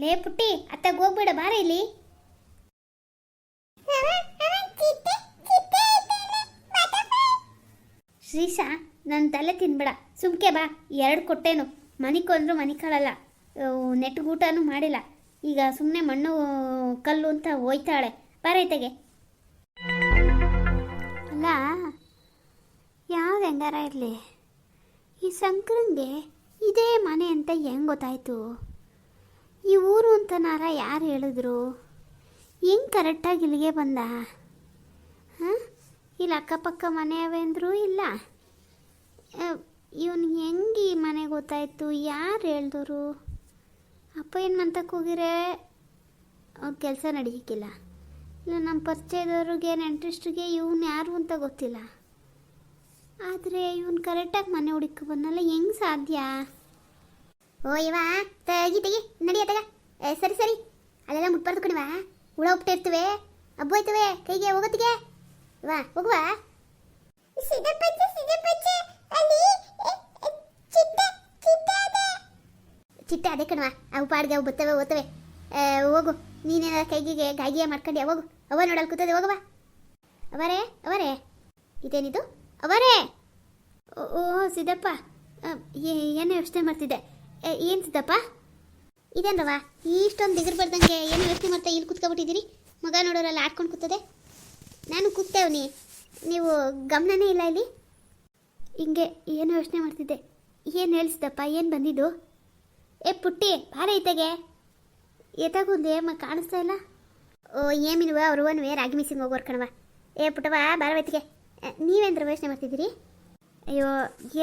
ಲೇ ಪುಟ್ಟಿ, ಅತ್ತಾಗ ಹೋಗ್ಬೇಡ, ಬಾರ ಇಲ್ಲಿ. ಶ್ರೀಶಾ ನನ್ನ ತಲೆ ತಿನ್ಬೇಡ. ಸುಮ್ಕೆ ಬಾ, ಎರಡು ಕೊಟ್ಟೇನು. ಮನಿಗೆ ಅಂದ್ರು ಮನೆ ಕಾಳಲ್ಲ. ನೆಟ್ಗೂಟನೂ ಮಾಡಿಲ್ಲ. ಈಗ ಸುಮ್ಮನೆ ಮಣ್ಣು, ಕಲ್ಲು ಅಂತ ಹೋಯ್ತಾಳೆ. ಬಾರೈತೆಗೆ ಅಲ್ಲ ಯಾವ ಹೆಂಗಾರ ಇರಲಿ? ಈ ಸಂಕ್ರಂಗೆ ಇದೇ ಮನೆ ಅಂತ ಹೆಂಗೆ ಗೊತ್ತಾಯ್ತು? ಈ ಊರು ಅಂತ ನಾರ ಯಾರು ಹೇಳಿದ್ರು? ಹೆಂಗೆ ಕರೆಕ್ಟಾಗಿ ಇಲ್ಲಿಗೆ ಬಂದ? ಹಾಂ? ಇಲ್ಲಿ ಅಕ್ಕಪಕ್ಕ ಮನೆ ಅವೆ ಇಲ್ಲ ಇವನು ಹೆಂಗೆ ಈ ಮನೆ ಗೊತ್ತಾಯಿತು? ಯಾರು ಹೇಳಿದ್ರು? ಅಪ್ಪ ಏನು ಮಂತಕ್ಕೆ ಹೋಗಿರೆ? ಅವ್ರ ಕೆಲಸ ನಡೀಕಿಲ್ಲ ಇಲ್ಲ ನಮ್ಮ ಪರಿಚಯದವ್ರಿಗೆ, ನೆಂಟ್ರಿಸ್ಟ್ರಿಗೆ ಇವನು ಯಾರು ಅಂತ ಗೊತ್ತಿಲ್ಲ. ಆದರೆ ಇವನು ಕರೆಕ್ಟಾಗಿ ಮನೆ ಹುಡುಕಿ ಬಂದಲ್ಲ ಹೆಂಗೆ ಸಾಧ್ಯ? ಓ, ಇವ ತೆಗಿ ತೆಗಿ ತಗ ಏ, ಸರಿ ಸರಿ. ಅಲ್ಲೆಲ್ಲ ಮುಟ್ಬಾರ್ದು ಕಣಿವ. ಹುಳ ಉಪ್ಟ ಇರ್ತವೆ. ಹಬ್ಬ ಕೈಗೆ ಹೋಗೋತ್ತಿಗೆ. ವಾ ಹೋಗುವ. ಚಿಟ್ಟೆ ಅದೇ. ಕಣವ. ಅವು ಪಾಡ್ಗೆ ಅವು ಬತ್ತವೆ ಓದ್ತವೆ ಹೋಗು. ನೀನೇನ ಕೈಗೆ ಗಾಗಿಯ ಮಾಡ್ಕೊಂಡು ಹೋಗು. ಅವ ನೋಡಲ್ ಕೂತದೆ ಹೋಗುವ ಅವರೇ ಅವರೇ. ಇದೇನಿದು? ಅವರೇ. ಓ ಸಿದ್ದಪ್ಪ. ಏನೋ ಯೋಚನೆ ಮಾಡ್ತಿದ್ದೆ? ಏನು ಸಿದ್ದಪ್ಪ? ಇದೇನ್ರವ ಇಷ್ಟೊಂದು ದಿಗರ್ ಬರ್ದಂಗೆ ಏನು ಯೋಚನೆ ಮಾಡ್ತಾ ಇಲ್ಲಿ ಕುತ್ಕೊಬಿಟ್ಟಿದ್ದೀರಿ ಮಗ ನೋಡೋರಲ್ಲಿ ಆಡ್ಕೊಂಡು ಕೂತದೆ. ನಾನು ಕೂಗ್ತೇವನಿ. ನೀವು ಗಮನನೇ ಇಲ್ಲ ಇಲ್ಲಿ? ಹಿಂಗೆ ಏನು ಯೋಚನೆ ಮಾಡ್ತಿದ್ದೆ. ಏನು ಹೇಳಿಸ್ದಪ್ಪ ಏನು ಬಂದಿದ್ದು? ಏ, ಪುಟ್ಟಿ ಭಾರ ಐತೆಗೆ ಎತ್ತಾಗೊಂದು ಏಮ ಕಾಣಿಸ್ತಾ ಇಲ್ಲ. ಓ, ಏಮಿನುವ, ಅವ್ರುವನ್ವೇ, ರಾಗಿ ಮಿಸ್ಸಿಂಗ್ ಹೋಗೋರ್ ಕಣವ ಏ ಪುಟ್ಟವ ಬಾರವೈತಿಗೆ ನೀವೇಂದ್ರ ಯೋಚನೆ ಮಾಡ್ತಿದ್ದೀರಿ? ಅಯ್ಯೋ,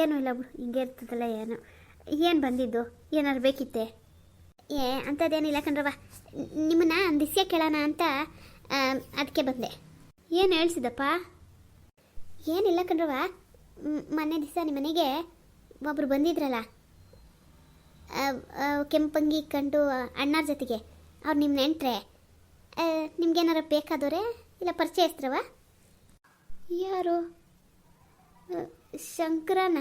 ಏನೂ ಇಲ್ಲ ಬಿಡು, ಹಿಂಗೆ ಇರ್ತದಲ್ಲ ಏನು. ಏನು ಬಂದಿದ್ದು? ಏನಾರು ಬೇಕಿತ್ತೆ? ಏ ಅಂಥದ್ದೇನಿಲ್ಲ ಕಣ್ರವ ನಿಮ್ಮನ್ನ ದಿಸ್ಯ ಕೇಳೋಣ ಅಂತ ಅದಕ್ಕೆ ಬಂದೆ. ಏನು ಹೇಳ್ಸಿದಪ್ಪ? ಏನಿಲ್ಲ ಕಣ್ರವ ಮೊನ್ನೆ ದಿವಸ ನಿಮ್ಮ ಮನೆಗೆ ಒಬ್ಬರು ಬಂದಿದ್ರಲ್ಲ ಕೆಂಪಂಗಿ ಕಂಡು ಅಣ್ಣಾರ ಜೊತೆಗೆ. ಅವ್ರು ನಿಮ್ಮ ನೆಂಟ್ರೆ. ನಿಮ್ಗೇನಾರು ಬೇಕಾದವ್ರೆ? ಇಲ್ಲ ಪರಿಚಯಸ್ತ್ರವ ಯಾರು? ಶಂಕರನ?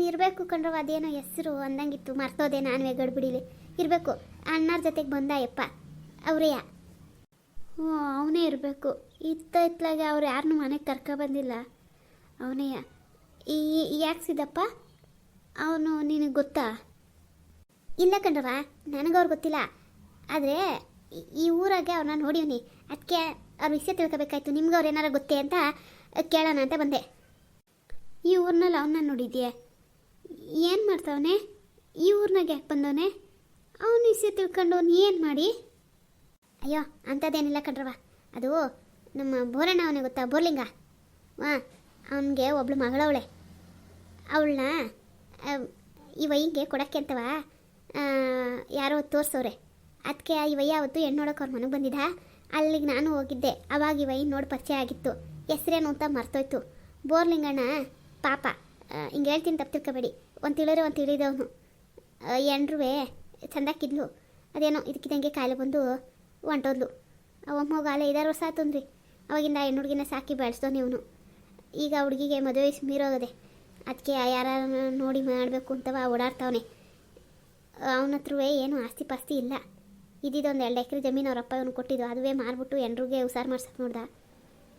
ಇರಬೇಕು ಕಣ್ರವ, ಅದೇನೋ ಹೆಸರು ಅಂದಂಗಿತ್ತು, ಮರ್ತೋದೆ ನಾನು ಗಡ್ಬಿಡಿಲಿ ಇರಬೇಕು, ಅಣ್ಣರ ಜೊತೆಗೆ ಬಂದ ಯಪ್ಪ ಅವ್ರಯ್ಯ ಹ್ಞೂ, ಅವನೇ ಇರಬೇಕು. ಇತ್ತ ಇತ್ತಲಾಗೆ ಅವ್ರು ಯಾರನ್ನೂ ಮನೆಗೆ ಕರ್ಕೊ ಬಂದಿಲ್ಲ. ಈ ಯಾಕೆ ಸಿದ್ದಪ್ಪ? ಅವನು ನಿನಗೆ ಗೊತ್ತಾ? ಇಲ್ಲ ಕಣ್ರವ ನನಗವ್ರು ಗೊತ್ತಿಲ್ಲ. ಆದರೆ, ಈ ಊರಾಗೆ ಅವ್ರನ್ನ ನೋಡಿವ್ನಿ ಅದಕ್ಕೆ ಅವ್ರ ವಿಷಯ ತಿಳ್ಕೊಬೇಕಾಯ್ತು. ನಿಮ್ಗೆ ಅವ್ರು ಏನಾರ ಗೊತ್ತೇ ಅಂತ ಕೇಳೋಣ ಅಂತ ಬಂದೆ. ಈ ಊರ್ನಲ್ಲಿ ಅವನ್ನ ನೋಡಿದ್ಯೆ? ಏನು ಮಾಡ್ತಾವನೆ? ಈ ಊರ್ನಾಗ ಯಾಕೆ ಬಂದವನೆ? ಅವನ ವಿಷಯ ತಿಳ್ಕೊಂಡು ಅವ್ನು ಏನು ಮಾಡಿ? ಅಯ್ಯೋ, ಅಂಥದ್ದೇನಿಲ್ಲ ಕಣ್ರವ ಅದು ನಮ್ಮ ಬೋರಣ್ಣ ಅವನಿಗೆ ಗೊತ್ತಾ? ಬೋರ್ಲಿಂಗ. ಹಾಂ ಅವನಿಗೆ ಒಬ್ಳು ಮಗಳವಳೆ. ಅವಳನ್ನ ಈ ವೈಗೆ ಕೊಡಕ್ಕೆ ಅಂತವ. ಯಾರೋ ತೋರಿಸೋರೆ ಅದಕ್ಕೆ ಈ ವಯ್ಯ ಅವತ್ತು ಹೆಣ್ಣು ನೋಡೋಕೆ ಅವ್ರ ಮನೆಗೆ ಬಂದಿದ್ದ. ಅಲ್ಲಿಗೆ ನಾನು ಹೋಗಿದ್ದೆ. ಅವಾಗ ಈ ವೈ ನೋಡಿ ಪರಿಚಯ ಆಗಿತ್ತು. ಹೆಸ್ರೇನು ಅಂತ ಮರ್ತೋಯ್ತು. ಬೋರ್ಲಿಂಗಣ್ಣ ಪಾಪ ಹಿಂಗೆ ಹೇಳ್ತೀನಿ, ತಪ್ಪು ತಿಳ್ಕೊಬೇಡಿ. ಒಂದು ತಿಳಿದ್ರೆ ಒಂದು ತಿಳಿದವನು. ಎಂಡ್ರುವೆ ಚಂದಾಕಿದ್ಲು ಅದೇನೋ ಇದಕ್ಕಿದಂಗೆ ಕಾಯಿಲೆ ಬಂದು ಹೊಂಟೋದ್ಲು ಅವಮ್ಮ ಗಾಲ ಐದಾರು ವರ್ಷ ಆತಂದ್ರಿ. ಅವಾಗಿಂದ ಹೆಣ್ಣು ಹುಡುಗಿನ ಸಾಕಿ ಬೆಳೆಸ್ದವನು ಇವನು. ಈಗ ಹುಡುಗಿಗೆ ಮದುವೆ ಮೀರೋಗದೆ. ಅದಕ್ಕೆ ಯಾರು ನೋಡಿ ಮಾಡಬೇಕು ಅಂತವ ಓಡಾಡ್ತಾವನೆ. ಅವನ ಹತ್ರವೇ ಏನು ಆಸ್ತಿ ಪಾಸ್ತಿ ಇಲ್ಲ. ಇದ್ದಿದ್ದೊಂದು ಎರಡು ಎಕರೆ ಜಮೀನು ಅವರಪ್ಪ ಇವನು ಕೊಟ್ಟಿದ್ದು. ಅದುವೇ ಮಾರ್ಬಿಟ್ಟು ಎಂಡ್ರಿಗೆ ಹುಷಾರು ಮಾಡ್ಸಕ್ಕೆ ನೋಡ್ದ.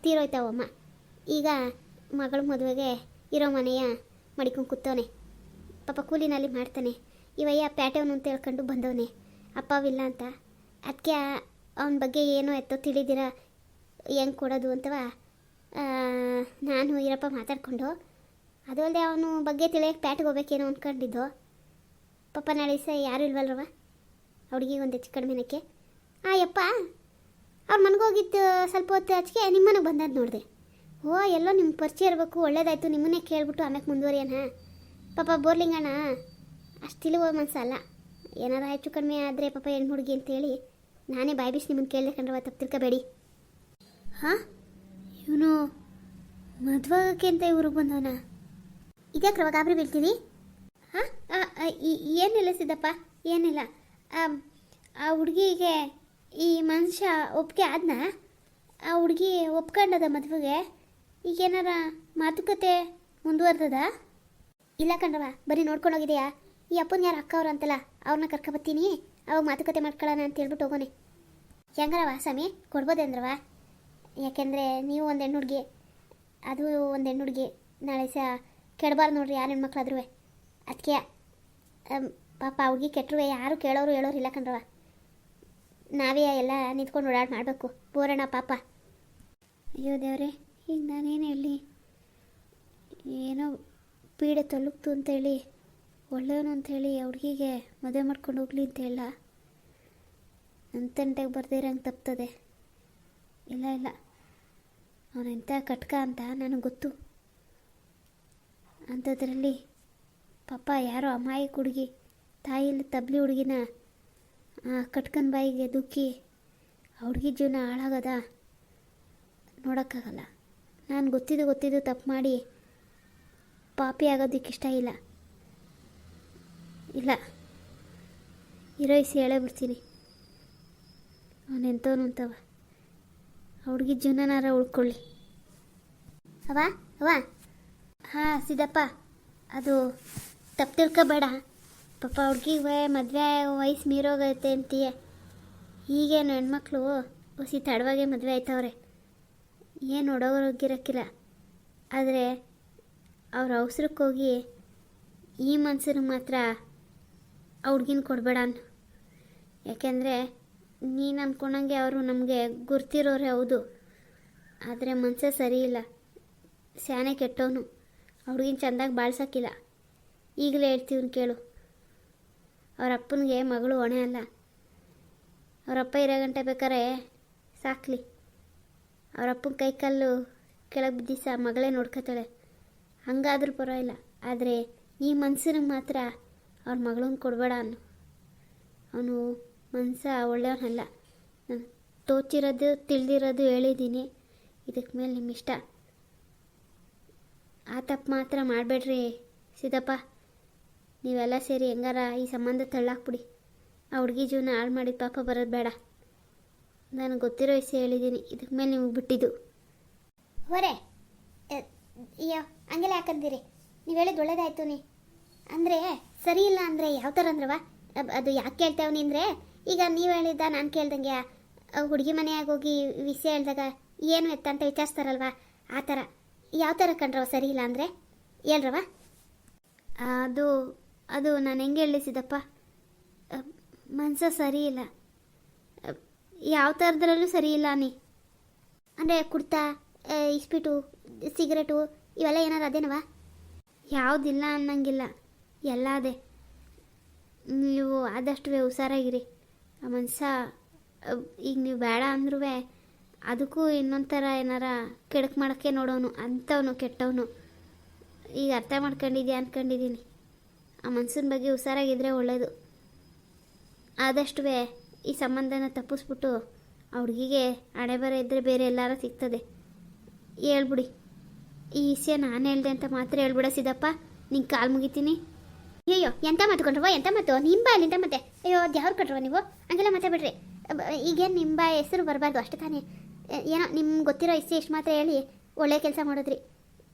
ತೀರೋಯ್ತಾವಮ್ಮ ಈಗ ಮಗಳ ಮದುವೆಗೆ ಇರೋ ಮನೆಯ ಮಡಿಕೊಂಡು ಕೂತವನೆ. ಪಾಪ ಕೂಲಿನಲ್ಲಿ ಮಾಡ್ತಾನೆ. ಇವಯ್ಯ ಪ್ಯಾಟೆವನು ಅಂತ ಹೇಳ್ಕೊಂಡು ಬಂದವನೆ. ಅಪ್ಪವಿಲ್ಲ ಅಂತ. ಅದಕ್ಕೆ ಅವನ ಬಗ್ಗೆ ಏನೋ ಎತ್ತೋ ತಿಳಿದಿರ ಹೆಂಗೆ ಕೊಡೋದು ಅಂತವ ನಾನು ಇರಪ್ಪ ಮಾತಾಡ್ಕೊಂಡು, ಅದು ಅಲ್ಲದೆ ಅವನು ಬಗ್ಗೆ ತಿಳಿಯೋಕೆ ಪ್ಯಾಟಿಗೆ ಹೋಗ್ಬೇಕೇನೋ ಅಂದ್ಕೊಂಡಿದ್ದು ಪಾಪ ನಾಳೆ ಸಹ ಯಾರು ಇಲ್ವಲ್ರವ? ಒಂದು ಹೆಚ್ಚು ಕಡಿಮೆನಕ್ಕೆ ಆ ಯಪ್ಪ ಅವ್ರ ಮನೆಗೋಗಿದ್ದು ಸ್ವಲ್ಪ ಹೊತ್ತು ಆಚೆಗೆ ನಿಮ್ಮನೆಗೆ ಬಂದದ್ದು ನೋಡಿದೆ. ಓ, ಎಲ್ಲೋ ನಿಮ್ಮ ಪರಿಚಯ ಇರಬೇಕು, ಒಳ್ಳೇದಾಯ್ತು, ನಿಮ್ಮನ್ನೇ ಕೇಳ್ಬಿಟ್ಟು ಆಮೇಲೆ ಮುಂದುವರಿಯೋಣ. ಪಾಪ, ಬೋರ್ಲಿಂಗಣ್ಣ ಅಷ್ಟು ತಿಳಿಯುವ ಮನಸ್ಸಲ್ಲ ಏನಾರ ಹೆಚ್ಚು ಕಡಿಮೆ ಆದರೆ ಪಾಪ ಹೆಣ್ಣು ಹುಡುಗಿ ಅಂತೇಳಿ ನಾನೇ ಬಾಯ್ಬಿಸಿ ನಿಮ್ಮನ್ನು ಕೇಳಿದೆ ಕಣ್ರವ ತಪ್ಪು ತಿಳ್ಕೊಬೇಡಿ. ಹಾಂ? ಇವನು ಮದುವಾಗಕ್ಕೆ ಅಂತ ಇವ್ರಿಗೆ ಬಂದವನ? ಇದೇ ಕ್ರವ ಗಾಬರಿ ಬೀಳ್ತೀವಿ ಹಾಂ? ಏನಿಲ್ಲ ಸಿದ್ದಪ್ಪ, ಏನಿಲ್ಲ. ಆ ಹುಡುಗಿಗೆ ಈ ಮನುಷ್ಯ ಒಪ್ಪಿಗೆ ಆದ್ನ? ಆ ಹುಡುಗಿ ಒಪ್ಕೊಂಡದ ಮದುವೆಗೆ? ಈಗೇನಾರ ಮಾತುಕತೆ ಮುಂದುವರ್ದದ? ಇಲ್ಲ ಕಣ್ರವ ಬರೀ ನೋಡ್ಕೊಂಡು ಹೋಗಿದೆಯಾ ಈ ಅಪ್ಪನ ಯಾರು ಅಕ್ಕ ಅವ್ರು ಅಂತಲ್ಲ ಅವ್ರನ್ನ ಕರ್ಕೊಬತ್ತೀನಿ, ಅವಾಗ ಮಾತುಕತೆ ಮಾಡ್ಕೊಳ್ಳೋಣ ಅಂತ ಹೇಳ್ಬಿಟ್ಟು ಹೋಗೋನೆ ಹೆಂಗರವ ಸ್ವಾಮಿ ಕೊಡ್ಬೋದೇಂದ್ರವ ಯಾಕೆಂದರೆ ನೀವು ಒಂದು ಹೆಣ್ಣು ಹುಡುಗಿ ಅದು ಒಂದು ಹೆಣ್ಣು ಹುಡುಗಿ ನಾಳೆ ಸಹ ಕೆಡಬಾರ್ದು ನೋಡ್ರಿ ಯಾರು ಹೆಣ್ಮಕ್ಳಾದ್ರೂ ಅದಕ್ಕೆ ಪಾಪ ಹುಡುಗಿ ಕೆಟ್ಟರು ಯಾರು ಕೇಳೋರು ಹೇಳೋರು ಇಲ್ಲ ಕಣ್ರವ ನಾವೇ ಎಲ್ಲ ನಿಂತ್ಕೊಂಡು ಓಡಾಡಿ ಮಾಡಬೇಕು. ಬೋರಣ್ಣ ಪಾಪ. ಅಯ್ಯೋ ದೇವ್ರೆ ಈಗ ನಾನೇನು ಹೇಳಿ, ಏನೋ ಪೀಡೆ ತಲುಪ್ತು ಅಂತೇಳಿ ಒಳ್ಳೆಯವನು ಅಂಥೇಳಿ ಹುಡುಗಿಗೆ ಮದುವೆ ಮಾಡ್ಕೊಂಡು ಹೋಗ್ಲಿ ಅಂತ ಹೇಳ. ನನ್ನ ತಂಟೆಗೆ ಬರ್ದೇ ಇರೋಂಗೆ ತಪ್ತದೆ. ಇಲ್ಲ ಇಲ್ಲ. ಅವನೆಂಥ ಕಟ್ಕ ಅಂತ ನನಗೆ ಗೊತ್ತು. ಅಂಥದ್ರಲ್ಲಿ ಪಾಪ ಯಾರೋ ಅಮಾಯಕ ಹುಡುಗಿ, ತಾಯಿಯಲ್ಲಿ ತಬ್ಲಿ ಹುಡುಗಿನ ಕಟ್ಕನ ಬಾಯಿಗೆ ದುಃಖಿ ಹುಡುಗಿ ಜೀವನ ಹಾಳಾಗದ, ನೋಡೋಕ್ಕಾಗಲ್ಲ. ನಾನು ಗೊತ್ತಿದ್ದು ಗೊತ್ತಿದ್ದು ತಪ್ಪು ಮಾಡಿ ಪಾಪಿ ಆಗೋದಕ್ಕೆ ಇಷ್ಟ ಇಲ್ಲ. ಇಲ್ಲ. ಇರೋಯಿಸಿ ಹೇಳೇ ಬಿಡ್ತೀನಿ. ಅವನೆಂಥವನು ಅಂತವ. ಹುಡುಗಿ ಜೀವನನಾರ ಉಳ್ಕೊಳ್ಳಿ. ಅವ ಅವ ಹಾಂ, ಸಿದ್ದಪ್ಪ. ಅದು ತಪ್ಪು ತಿಳ್ಕೊಬೇಡ. ಪಾಪ ಹುಡುಗಿಗೆ ಮದುವೆ ವಯಸ್ಸು ಮೀರೋಗೈತೆ ಅಂತೀಯ. ಈಗೇನು ಹೆಣ್ಮಕ್ಳು ಹುಸಿ ತಡವಾಗೆ ಮದುವೆ ಆಯ್ತವ್ರೆ. ಏನು ಹುಡುಗರೋಗಿರಕ್ಕಿಲ್ಲ ಆದರೆ ಅವ್ರ ಅವಸರಕ್ಕೆ ಹೋಗಿ ಈ ಮನ್ಸರಿಗೆ ಮಾತ್ರ ಹುಡ್ಗಿನ ಕೊಡಬೇಡ ಯಾಕೆಂದರೆ ನೀನು ಅಂದ್ಕೊಂಡಂಗೆ ಅವರು ನಮಗೆ ಗುರ್ತಿರೋರೆ ಹೌದು. ಆದರೆ ಮನಸ್ಸೇ ಸರಿ ಇಲ್ಲ. ಸ್ಯಾನೆ ಕೆಟ್ಟವನು. ಹುಡುಗಿನ ಚೆಂದಾಗಿ ಬಾಳ್ಸೋಕ್ಕಿಲ್ಲ. ಈಗಲೇ ಹೇಳ್ತೀವ್ನು ಕೇಳು. ಅವ್ರ ಅಪ್ಪನಿಗೆ ಮಗಳು ಹೊಣೆ ಅಲ್ಲ. ಅವರಪ್ಪ ಇರೋ ಗಂಟೆ ಬೇಕಾರೆ ಸಾಕ್ಲಿ. ಅವರಪ್ಪನ ಕೈ ಕಾಲು ಕೆಳಗೆ ಬಿದ್ದಿಸ ಮಗಳೇ ನೋಡ್ಕೊತಾಳೆ. ಹಂಗಾದ್ರೂ ಪರವಾಗಿಲ್ಲ. ಆದರೆ ಈ ಮನ್ಸಿಗೆ ಮಾತ್ರ ಅವ್ರ ಮಗಳನ್ನ ಕೊಡಬೇಡ ಅನ್ನು. ಅವನು ಮನಸ ಒಳ್ಳೆಯವನಲ್ಲ. ನಾನು ತೋಚಿರೋದು, ತಿಳಿದಿರೋದು ಹೇಳಿದ್ದೀನಿ. ಇದಕ್ಕೆ ಮೇಲೆ ನಿಮ್ಮ ಇಷ್ಟ ಆ ತಪ್ಪು ಮಾತ್ರ ಮಾಡಬೇಡ್ರಿ ಸಿದ್ದಪ್ಪ. ನೀವೆಲ್ಲ ಸೇರಿ ಹೆಂಗಾರ ಈ ಸಂಬಂಧ ತಳ್ಳಾಕ್ಬಿಡಿ ಆ ಹುಡುಗಿ ಜೀವನ ಹಾಳು ಮಾಡಿದ ಪಾಪ ಬರೋದು ಬೇಡ. ನನಗೆ ಗೊತ್ತಿರೋ ವಿಷಯ ಹೇಳಿದ್ದೀನಿ. ಇದಕ್ಕೆ ಮೇಲೆ ನಿಮಗೆ ಬಿಟ್ಟಿದ್ದು. ಹೊರೆ ಅಯ್ಯೋ, ಹಂಗೆಲ್ಲ ಯಾಕಂದಿರಿ ನೀವು ಹೇಳಿದ್ದು ಒಳ್ಳೇದಾಯ್ತು ನೀ. ಅಂದರೆ, ಸರಿ ಇಲ್ಲ ಅಂದರೆ ಯಾವ ಥರ ಅಂದ್ರವ ಅದು ಯಾಕೆ ಕೇಳ್ತೇವೆ ಅಂದರೆ, ಈಗ ನೀವು ಹೇಳಿದ್ದ ನಾನು ಕೇಳ್ದಂಗೆ ಹುಡುಗಿ ಮನೆಯಾಗಿ ಹೋಗಿ ವಿಷಯ ಹೇಳಿದಾಗ ಏನು ಎತ್ತ ಅಂತ ವಿಚಾರಿಸ್ತಾರಲ್ವ? ಆ ಥರ ಯಾವ ಥರ ಕಂಡ್ರವ ಸರಿ ಇಲ್ಲ ಅಂದರೆ? ಹೇಳ್ರವ ಅದು ಅದು ನಾನು ಹೆಂಗೆ ಹೇಳಿಸಿದಪ್ಪ? ಮನಸ್ಸು ಸರಿ ಇಲ್ಲ. ಯಾವ ಥರದ್ರಲ್ಲೂ ಸರಿ ಇಲ್ಲ ನೀ ಅಂದರೆ ಕುರ್ತಾ ಇಸ್ಪಿಟು, ಸಿಗರೇಟು, ಇವೆಲ್ಲ ಏನಾರು ಅದೇನವ? ಯಾವುದಿಲ್ಲ ಅನ್ನಂಗಿಲ್ಲ. ಎಲ್ಲ ಅದೇ. ನೀವು ಆದಷ್ಟು ಹುಷಾರಾಗಿರಿ ಆ ಮನ್ಸ, ಈಗ ನೀವು ಬೇಡ ಅಂದ್ರೂ ಅದಕ್ಕೂ ಇನ್ನೊಂದು ಥರ ಏನಾರ ಕೆಡಕ್ ಮಾಡೋಕ್ಕೆ ನೋಡೋನು, ಅಂಥವನು, ಕೆಟ್ಟವನು. ಈಗ ಅರ್ಥ ಮಾಡ್ಕೊಂಡಿದ್ಯಾ ಅಂದ್ಕೊಂಡಿದ್ದೀನಿ ಆ ಮನ್ಸಿನ ಬಗ್ಗೆ ಹುಷಾರಾಗಿದ್ದರೆ ಒಳ್ಳೆಯದು ಆದಷ್ಟು ಈ ಸಂಬಂಧನ ತಪ್ಪಿಸ್ಬಿಟ್ಟು ಆ ಹುಡುಗಿಗೆ ಹಣೆ ಬರ ಇದ್ದರೆ ಬೇರೆ ಎಲ್ಲಾರ ಸಿಗ್ತದೆ. ಹೇಳ್ಬಿಡಿ. ಈ ವಿಷಯ ನಾನು ಹೇಳ್ದೆ ಅಂತ ಮಾತ್ರ ಹೇಳ್ಬಿಡ ಸಿದ್ದಪ್ಪ. ನಿಂಗೆ ಕಾಲು ಮುಗಿತೀನಿ. ಅಯ್ಯೋ ಎಂತ ಮಾತು ಕೊಟ್ರವ ಎಂತ ಮಾತು? ನಿಮ್ಮ ಅಲ್ಲಿಂದ ಮತ್ತೆ? ಅಯ್ಯೋ ದ್ಯಾವ್ರು ಕೊಟ್ರವ ನೀವು? ಹಂಗೆಲ್ಲ ಮಾತಾಡ್ಬಿಡ್ರಿ. ಬಿಡ್ರಿ ಈಗೇನು ನಿಮ್ಮ ಹೆಸರು ಬರಬಾರ್ದು, ಅಷ್ಟೇ ತಾನೇ. ಏನೋ ನಿಮ್ಗೆ ಗೊತ್ತಿರೋ ಇಷ್ಟ ಇಷ್ಟು ಮಾತ್ರ ಹೇಳಿ, ಒಳ್ಳೆ ಕೆಲಸ ಮಾಡಿದ್ರಿ.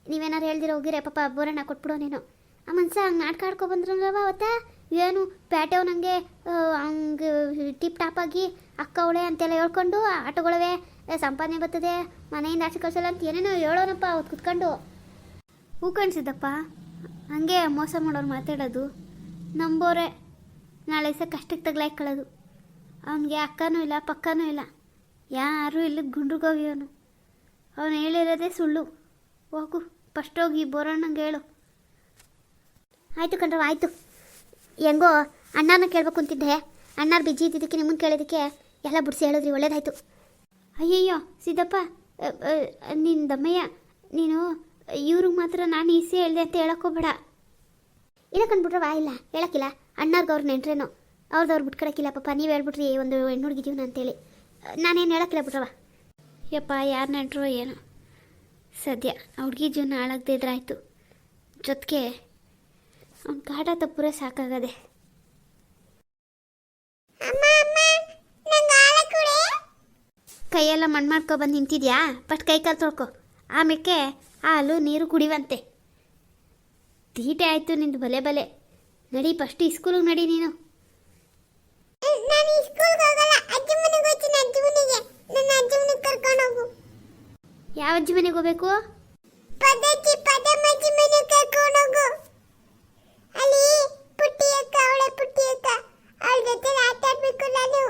ನೀವೇನಾರು ಹೇಳ್ದಿರೋ ಹೋಗಿರೆ ಪಾಪ ಬೋರಣ್ಣ ಕೊಟ್ಬಿಡೋ ನೀನು. ಆ ಮನ್ಸ ಹಂಗೆ ನಾಟಕ ಆಡ್ಕೊ ಬಂದ್ರಲ್ವ ಅವತ್ತ? ಏನು ಪ್ಯಾಟೆವ್ ನನಗೆ ಹಂಗೆ ಟಿಪ್ ಟಾಪ್ ಆಗಿ ಅಕ್ಕ ಅವಳೆ ಅಂತೆಲ್ಲ ಹೇಳ್ಕೊಂಡು ಆಟೋಗಳವೆ ಸಂಪಾದನೆ ಬರ್ತದೆ, ಮನೆಯಿಂದ ಆಚೆ ಕಳ್ಸಲ್ಲ ಅಂತ ಏನೇನೋ ಹೇಳೋನಪ್ಪ ಅವತ್ತು ಕುತ್ಕೊಂಡು. ಹೂ ಕಾಣಿಸಿದ್ದಪ್ಪ? ಹಂಗೆ ಮೋಸ ಮಾಡೋರು ಮಾತಾಡೋದು. ನಂಬೋರೆ. ನಾಳೆ ಸಹ ಕಷ್ಟಕ್ಕೆ ತಗ್ಲಾಕೊಳ್ಳೋದು ಅವನಿಗೆ ಅಕ್ಕನೂ ಇಲ್ಲ, ಪಕ್ಕನೂ ಇಲ್ಲ. ಯಾರೂ ಇಲ್ಲ ಗುಂಡ್ರಿಗೋಗಿ ಅವನು ಅವನು ಹೇಳಿರೋದೇ ಸುಳ್ಳು. ಹೋಗು ಫಸ್ಟ್ ಹೋಗಿ ಬೋರಣ್ಣಂಗೆ ಹೇಳು. ಆಯಿತು ಕಣ್ರವ ಆಯಿತು. ಹೆಂಗೋ ಅಣ್ಣನ ಕೇಳ್ಬೇಕು ಅಂತಿದ್ದೆ. ಅಣ್ಣಾರು ಬಿಜಿ ಇದ್ದಿದ್ದಕ್ಕೆ ನಿಮ್ಮನ್ನು ಕೇಳಿದ್ದಕ್ಕೆ ಎಲ್ಲ ಬಿಡಿಸಿ ಹೇಳಿದ್ರಿ, ಒಳ್ಳೇದಾಯ್ತು. ಅಯ್ಯಯ್ಯೋ, ಸಿದ್ದಪ್ಪ ನಿನ್ನ ದಮ್ಮಯ್ಯ, ನೀನು, ಇವ್ರಿಗೆ ಮಾತ್ರ ನಾನು ಈಸಿ ಹೇಳಿದೆ ಅಂತ ಹೇಳಕ್ಕೋಬೇಡ ಇಲ್ಲ ಕಂಡ್ಬಿಟ್ರವ ಇಲ್ಲ, ಹೇಳಕ್ಕಿಲ್ಲ. ಅಣ್ಣಾರ್ಗೆ ಅವ್ರ ನೆಂಟ್ರೇನೋ. ಅವ್ರದ್ದು ಅವ್ರು ಬಿಟ್ಕೊಳಕ್ಕಿಲ್ಲ, ಪಾಪ, ನೀವು ಹೇಳ್ಬಿಟ್ರಿ, ಒಂದು ಹೆಣ್ಣು ಹುಡುಗಿದೀವಿ ಅಂತೇಳಿ ನಾನೇನು ಹೇಳಕ್ಕಿಲ್ಲ ಬಿಟ್ರವ ಯಪ್ಪ, ಯಾರು ನೆಂಟ್ರೋ ಏನೋ? ಸದ್ಯ, ಹುಡುಗಿ ಜೀವನ ಹಾಳಾಗದೇ ಇದ್ರಾಯ್ತು ಜೊತೆಗೆ ಅವ್ನ ಕಾಟ ತಪ್ಪುರ ಸಾಕಾಗದೆ. ಕೈಯೆಲ್ಲ ಮಣ್ಣು ಮಾಡ್ಕೊ ಬಂದು ನಿಂತಿದ್ಯಾ? ಬಟ್ ಕೈ ಕಾಲು ತೊಳ್ಕೊ. ಆಮೇಕೆ ಹಾಲು ನೀರು ಕುಡಿವಂತೆ. ತೀಟೆ ಆಯಿತು ನಿಂದು ಬಲೆ ಬಲೆ. ನಡಿ ಫಸ್ಟ್ ಸ್ಕೂಲಿಗೆ ನಡಿ ನೀನು. ಯಾವ ಅಜ್ಜಿ ಮನೆಗೆ ಹೋಗ್ಬೇಕು? ಅಲ್ಲಿ ಪುಟ್ಟಿ ಅಕ್ಕ, ಅವಳೆ ಪುಟ್ಟಿ ಅಕ್ಕ. ಅವಳ ಜೊತೆ ಆಟ ಆಡ್ಬೇಕು ನಾನು.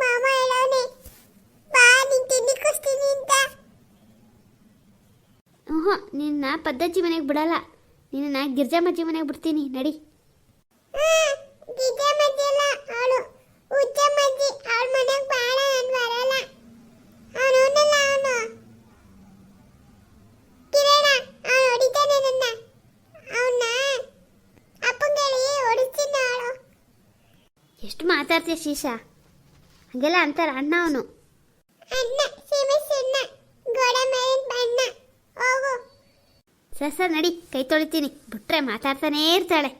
ಮಾಮ ಹೇಳೋನೆ ಬಾ, ನೀನ್ ತಿಂಡಿ ಕೊಡ್ತೀನಿ ಅಂತ. ಹ್ಞೂ ನಿನ್ನ ಪದ್ದಜ್ಜಿ ಮನೆಗೆ ಬಿಡಲ್ಲ. ನಿನ್ನ ಗಿರ್ಜಾಮಜ್ಜಿ ಮನೆಗೆ ಬಿಡ್ತೀನಿ. ನಡಿ ಗಿಜಮ್ಮಜ್ಜಿ ಅಲ್ಲ ಅವಳು ಉಚ್ಚಮ್ಮಜ್ಜಿ ಅವಳ ಮನೆಗೆ ಬಾಳ ನಾನು ಬರಲ್ಲ ಅವನು ಅವನಲ್ಲ ಅವನು ಕಿರಣ ಅವನು ಹೊಡಿತಾನೆ ನನ್ನ ಅವನ್ನ ಅಪ್ಪಂಗೇಳಿ ಹೊಡಿಸ್ತೀನಿ ಅವಳು ಎಷ್ಟು ಮಾತಾಡ್ತೀಯ ಶೀಶಾ? ಹಂಗೆಲ್ಲ ಅಂತಾರ ಅಣ್ಣ ಅವನು. ಸರ್ ಸರ್ ನಡಿ ಕೈ ತೊಳಿತೀನಿ. ಬಿಟ್ರೆ ಮಾತಾಡ್ತಾನೇ ಇರ್ತಾಳೆ.